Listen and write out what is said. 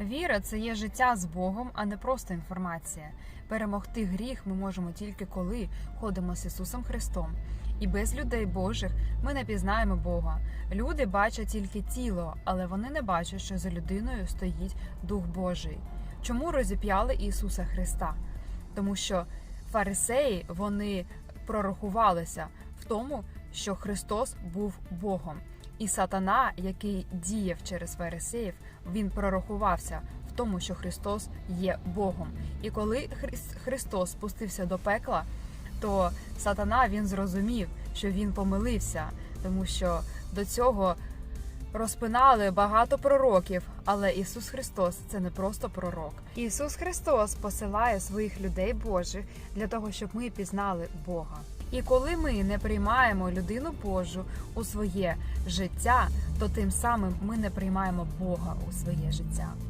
Віра це є життя з Богом, а не просто інформація. Перемогти гріх ми можемо тільки коли ходимо з Ісусом Христом. І без людей Божих ми не пізнаємо Бога. Люди бачать тільки тіло, але вони не бачать, що за людиною стоїть Дух Божий. Чому розіп'яли Ісуса Христа? Тому що фарисеї вони прорахувалися в тому, що Христос був Богом. І сатана, який діяв через фарисеїв, він прорахувався в тому, що Христос є Богом. І коли Хрис- Христос спустився до пекла, то сатана він зрозумів, що він помилився, тому що до цього розпинали багато пророків, але Ісус Христос це не просто пророк. Ісус Христос посилає своїх людей Божих для того, щоб ми пізнали Бога. І коли ми не приймаємо людину Божу у своє життя, то тим самим ми не приймаємо Бога у своє життя.